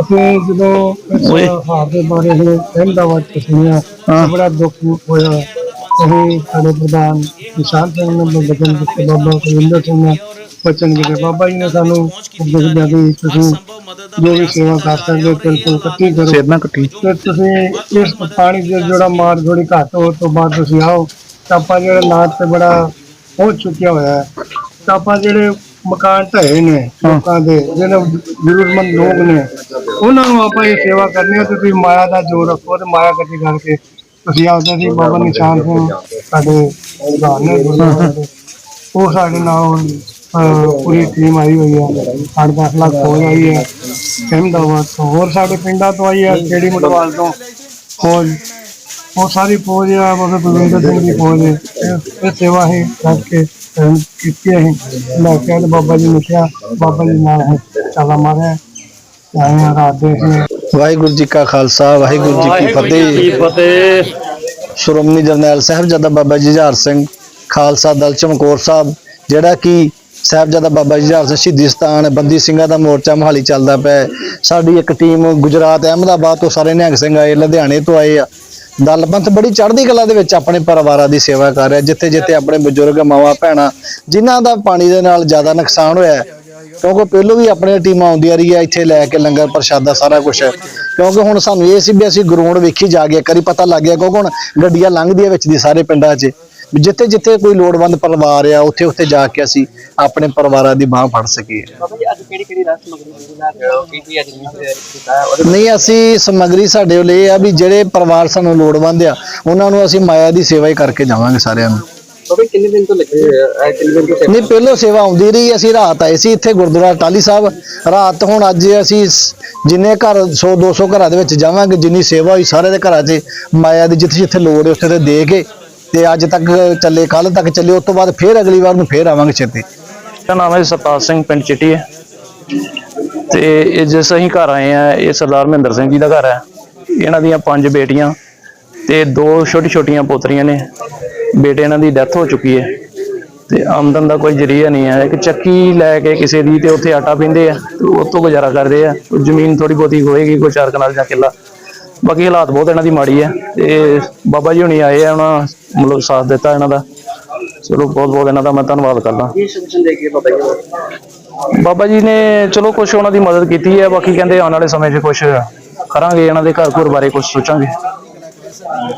ਅਸੀਂ ਜਦੋਂ ਇਸ ਓਏ। ਹਾਰ ਦੇ ਬਾਰੇ ਹੁਣ ਅਹਿਮਦਾਬਾਦ ਚ ਸੁਣਿਆ ਹਾਂ। ਤਾਂ ਬੜਾ ਦੁੱਖ ਹੋਇਆ। ਅਸੀਂ ਸਾਡੇ ਪ੍ਰਧਾਨ ਨਿਸ਼ਾਨ ਸਿੰਘ ਨੇ ਬਚਨ ਦਿੱਤੇ ਬਾਬਾ ਕੁਲਿੰਦਰ ਸਿੰਘ ਨੇ ਬਚਨ ਦਿੱਤੇ ਬਾਬਾ ਜੀ ਨੇ ਸਾਨੂੰ ਉਪਦੇਸ਼ ਦਿੱਤਾ ਕਿ ਤੁਸੀਂ ਜੋ ਵੀ ਸੇਵਾ ਕਰ ਸਕਦੇ ਹੋ ਬਿਲਕੁਲ ਇਕੱਠੀ ਕਰੋ। ਸਿਰ ਨਾ ਕੱਟੀ ਤੇ ਤੁਸੀਂ ਇਸ ਪਾਣੀ ਦੇ ਜਿਹੜਾ ਮਾਰ ਥੋੜੀ ਘੱਟ ਹੋ ਤੋਂ ਬਾਅਦ ਤੁਸੀਂ ਆਓ। ਤਾਂ ਆਪਾਂ ਜਿਹੜਾ ਨਾਟ ਤੇ ਬੜਾ ਪਹੁੰਚ ਚੁੱਕਿਆ ਹੋਇਆ ਹੈ। ਤਾਂ ਆਪਾਂ ਜਿਹੜੇ ਮਕਾਨ ਢਏ ਨੇ ਲੋਕਾਂ ਦੇ ਜਿਹੜੇ ਜ਼ਰੂਰਤਮੰਦ ਲੋਕ ਨੇ ਉਹਨਾਂ ਨੂੰ ਆਪਾਂ ਇਹ ਸੇਵਾ ਕਰਨੀ ਹੈ ਤੇ ਤੁਸੀਂ ਮਾਇਆ ਦਾ ਜੋਰ ਰੱਖੋ ਤੇ ਮਾਇਆ ਇਕੱਠੀ ਕਰਕੇ ਤੁਸੀਂ ਆਉਂਦੇ ਸੀ ਬਾਬਾ ਨਿਸ਼ਾਨ ਸਿੰਘ ਸਾਡੇ ਪ੍ਰਧਾਨ ਨੇ ਗੁਰਦੁਆਰੇ ਦੇ ਉਹ ਸਾਡੇ ਨਾਲ ਅਹ, ਪੂਰੀ ਟੀਮ ਆਈ ਹੋਈ ਹੈ ਅੱਠ ਦਸ ਲੱਖ ਫੌਜ ਆਈ ਹੈ ਅਹਿਮਦਾਬਾਦ ਤੋਂ ਹੋਰ ਸਾਡੇ ਪਿੰਡਾਂ ਤੋਂ ਆਈ ਹੈ ਕਿਹੜੀ ਮਟਵਾਲ ਤੋਂ ਫੌਜ। ਉਹ ਸਾਰੀ ਫੌਜ ਆ ਬਾਬਾ ਬਲਵਿੰਦਰ ਸਿੰਘ ਦੀ ਫੌਜ ਹੈ ਇਹ- ਇਹ ਸੇਵਾ ਹੀ ਕਰਕੇ ਅਹ, ਕੀਤੀ ਹੈ ਲੈ ਕੇ ਤੇ ਬਾਬਾ ਜੀ ਨੇ ਕਿਹਾ ਬਾਬਾ ਜੀ ਨਾਲ ਹੈ ਚਾਲਾ ਮਾਰਿਆ। ਸੀ ਵਾਹਿਗੁਰੂ ਜੀ ਕਾ ਖਾਲਸਾ ਵਾਹਿਗੁਰੂ ਜੀ ਕੀ ਫਤਿਹ। ਫਤਿਹ। ਸ਼੍ਰੋਮਣੀ ਜਰਨੈਲ ਸਾਹਿਬਜ਼ਾਦਾ ਬਾਬਾ ਜੀ ਜੁਝਾਰ ਸਿੰਘ ਖਾਲਸਾ ਦਲ ਚਮਕੌਰ ਸਾਹਿਬ ਜਿਹੜਾ ਕਿ ਸਾਹਿਬਜ਼ਾਦਾ ਬਾਬਾ ਜੀ ਜੁਝਾਰ ਸਿੰਘ ਸ਼ਹੀਦੀ ਸਥਾਨ ਬੰਦੀ ਸਿੰਘਾਂ ਦਾ ਮੋਰਚਾ ਮਹਾਲੀ ਚੱਲਦਾ ਪਿਆ। ਸਾਡੀ ਇੱਕ ਟੀਮ ਗੁਜਰਾਤ ਅਹਿਮਦਾਬਾਦ ਤੋਂ ਸਾਰੇ ਨਿਹੰਗ ਸਿੰਘ ਆਏ ਲੁਧਿਆਣੇ ਤੋਂ ਆਏ ਆ। ਦਲਪੰਥ ਬੜੀ ਚੜ੍ਹਦੀ ਕਲਾ ਦੇ ਵਿੱਚ ਆਪਣੇ ਪਰਿਵਾਰਾਂ ਦੀ ਸੇਵਾ ਕਰ ਰਿਹਾ ਜਿੱਥੇ ਜਿੱਥੇ ਆਪਣੇ ਬਜ਼ੁਰਗ ਮਾਵਾਂ ਭੈਣਾਂ ਜਿਨ੍ਹਾਂ ਦਾ ਪਾਣੀ ਦੇ ਨਾਲ ਜ਼ਿਆਦਾ ਨੁਕਸਾਨ ਹੋਇਆ ਕਿਉਂਕਿ ਪਹਿਲੋਂ ਵੀ ਆਪਣੀਆਂ ਟੀਮਾਂ ਆਉਂਦੀਆਂ ਰਹੀਆਂ ਇੱਥੇ ਲੈ ਕੇ ਲੰਗਰ ਪ੍ਰਸ਼ਾਦਾ ਸਾਰਾ ਕੁਝ ਕਿਉਂਕਿ ਹੁਣ ਸਾਨੂੰ ਇਹ ਸੀ ਵੀ ਅਸੀਂ ਗਰਾਊਂਡ ਵੇਖੀ ਜਾ ਕੇ ਕਰੀ ਪਤਾ ਲੱਗ ਗਿਆ ਕਿਉਂਕਿ ਹੁਣ ਗੱਡੀਆਂ ਲੰਘਦੀਆਂ ਵਿੱਚ ਦੀ ਸਾਰੇ ਪਿੰਡਾਂ 'ਚ। ਜਿੱਥੇ ਜਿੱਥੇ ਕੋਈ ਲੋੜਵੰਦ ਪਰਿਵਾਰ ਆ ਉੱਥੇ ਉੱਥੇ ਜਾ ਕੇ ਅਸੀਂ ਆਪਣੇ ਪਰਿਵਾਰਾਂ ਦੀ ਬਾਹ ਫੜ ਸਕੀਏ। ਨਹੀਂ ਅਸੀਂ ਸਮੱਗਰੀ ਸਾਡੇ ਇਹ ਆ ਵੀ ਜਿਹੜੇ ਪਰਿਵਾਰ ਸਾਨੂੰ ਲੋੜਵੰਦ ਆ ਉਹਨਾਂ ਨੂੰ ਅਸੀਂ ਮਾਇਆ ਦੀ ਸੇਵਾ ਹੀ ਕਰਕੇ ਜਾਵਾਂਗੇ ਸਾਰਿਆਂ ਨੂੰ। ਬਾਬਾ ਜੀ ਕਿੰਨੇ ਦਿਨ ਤੋਂ ਲੱਗੇ ਹੋਏ ਆ? ਇਹ ਕਿੰਨੇ ਦਿਨ ਤੋਂ ਸੇਵਾ ਨਹੀਂ ਪਹਿਲੋਂ ਸੇਵਾ ਆਉਂਦੀ ਰਹੀ ਅਸੀਂ ਰਾਤ ਆਏ ਸੀ ਇੱਥੇ ਗੁਰਦੁਆਰਾ ਟਾਲੀ ਸਾਹਿਬ। ਰਾਤ ਹੁਣ ਅੱਜ ਅਸੀਂ ਸ- ਜਿੰਨੇ ਘਰ 100 200 ਘਰਾਂ ਦੇ ਵਿੱਚ ਜਾਵਾਂਗੇ ਜਿੰਨੀ ਸੇਵਾ ਹੋਈ ਸਾਰੇ ਦੇ ਘਰਾਂ 'ਚ ਮਾਇਆ ਦੀ ਜਿੱਥੇ ਜਿੱਥੇ ਲੋੜ ਹੈ ਉੱਥੇ ਤੇ ਦੇ ਕੇ ਤੇ ਅੱਜ ਤੱਕ ਚੱਲੇ ਕੱਲ ਤੱਕ ਚੱਲੇ ਉਸ ਤੋਂ ਬਾਅਦ ਫੇਰ ਅਗਲੀ ਵਾਰ ਨੂੰ ਫੇਰ ਆਵਾਂਗੇ ਛੇਤੀ। ਮੇਰਾ ਨਾਮ ਹੈ ਸਰਤਾਜ ਸਿੰਘ ਪਿੰਡ ਚਿੱਟੀ ਹੈ। ਤੇ ਇਹ ਜਿਸ ਅਸੀਂ ਘਰ ਆਏ ਆ ਇਹ ਸਰਦਾਰ ਮਹਿੰਦਰ ਸਿੰਘ ਜੀ ਦਾ ਘਰ ਹੈ। ਇਹਨਾਂ ਦੀਆਂ ਪੰਜ ਬੇਟੀਆਂ ਤੇ ਦੋ ਛੋਟੀ ਛੋਟੀਆਂ ਪੋਤਰੀਆਂ ਨੇ। ਬੇਟੇ ਇਹਨਾਂ ਦੀ ਡੈਥ ਹੋ ਚੁੱਕੀ ਹੈ ਤੇ ਆਮਦਨ ਦਾ ਕੋਈ ਜਰੀਆ ਨਹੀਂ ਹੈ। ਇੱਕ ਚੱਕੀ ਲੈ ਕੇ ਕਿਸੇ ਦੀ ਤੇ ਉੱਥੇ ਆਟਾ ਪੀਂਦੇ ਆ ਤੇ ਉਹ ਤੋਂ ਗੁਜ਼ਾਰਾ ਕਰਦੇ ਆ। ਜ਼ਮੀਨ ਥੋੜੀ ਬਹੁਤੀ ਹੋਏਗੀ ਕੋਈ ਚਾਰ ਕਨਾਲ ਜਾਂ ਕਿੱਲਾ। ਬਾਕੀ ਹਾਲਾਤ ਬਹੁਤ ਇਹਨਾਂ ਦੀ ਮਾੜੀ ਹੈ ਤੇ ਬਾਬਾ ਜੀ ਹੁਣੀ ਆਏ ਆ ਉਹਨਾਂ ਮਤਲਬ ਸਾਥ ਦਿੱਤਾ ਇਹਨਾਂ ਦਾ। ਚਲੋ ਬਹੁਤ ਬਹੁਤ ਇਹਨਾਂ ਦਾ ਮੈਂ ਧੰਨਵਾਦ ਕਰਦਾ। ਕੀ ਸੋਚਣ ਦੇ ਕੇ ਬਾਬਾ ਜੀ ਬਾਬਾ ਜੀ ਨੇ ਚਲੋ ਕੁਝ ਉਹਨਾਂ ਦੀ ਮਦਦ ਕੀਤੀ ਹੈ ਬਾਕੀ ਕਹਿੰਦੇ ਆਉਣ ਵਾਲੇ ਸਮੇਂ 'ਚ ਕੁਝ ਕਰਾਂਗੇ ਇਹਨਾਂ ਦੇ ਘਰ ਘਰ ਬਾਰੇ ਕੁਝ ਸੋਚਾਂਗੇ।